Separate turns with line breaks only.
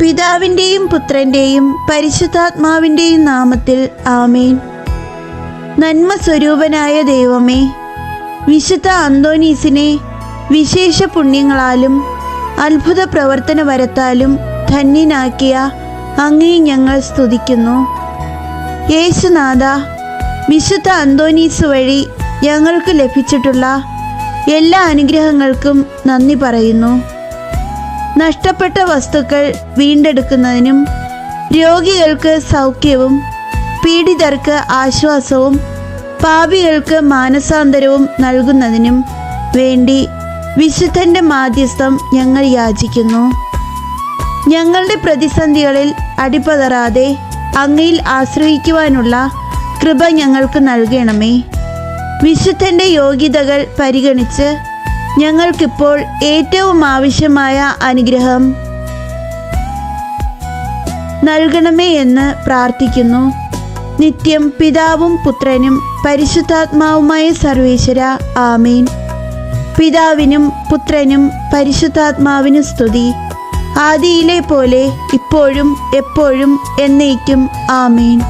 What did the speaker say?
പിതാവിന്റെയും പുത്രന്റെയും പരിശുദ്ധാത്മാവിന്റെയും നാമത്തിൽ ആമേൻ. നന്മ സ്വരൂപനായ ദൈവമേ വിശുദ്ധ അന്തോനീസിനെ വിശേഷ പുണ്യങ്ങളാലും അത്ഭുത പ്രവർത്തന വരത്താലും ധന്യനാക്കിയ അങ്ങേ ഞങ്ങൾ സ്തുതിക്കുന്നു. യേശുനാഥ വിശുദ്ധ അന്തോനീസ് വഴി ഞങ്ങൾക്ക് ലഭിച്ചിട്ടുള്ള എല്ലാ അനുഗ്രഹങ്ങൾക്കും നന്ദി പറയുന്നു. നഷ്ടപ്പെട്ട വസ്തുക്കൾ വീണ്ടെടുക്കുന്നതിനും രോഗികൾക്ക് സൗഖ്യവും പീഡിതർക്ക് ആശ്വാസവും പാപികൾക്ക് മാനസാന്തരവും നൽകുന്നതിനും വേണ്ടി വിശുദ്ധന്റെ മാധ്യസ്ഥം ഞങ്ങൾ യാചിക്കുന്നു. ഞങ്ങളുടെ പ്രതിസന്ധികളിൽ അടിപതറാതെ അങ്ങയിൽ ആശ്രയിക്കുവാനുള്ള കൃപ ഞങ്ങൾക്ക് നൽകണമേ. വിശുദ്ധന്റെ യോഗ്യതകൾ പരിഗണിച്ച് ഞങ്ങൾക്കിപ്പോൾ ഏറ്റവും ആവശ്യമായ അനുഗ്രഹം നൽകണമേ എന്ന് പ്രാർത്ഥിക്കുന്നു. നിത്യം പിതാവും പുത്രനും പരിശുദ്ധാത്മാവുമായ സർവേശ്വര. ആമീൻ. പിതാവിനും പുത്രനും പരിശുദ്ധാത്മാവിനും സ്തുതി. ആദിയിലെ പോലെ ഇപ്പോഴും എപ്പോഴും എന്നേക്കും. ആമീൻ.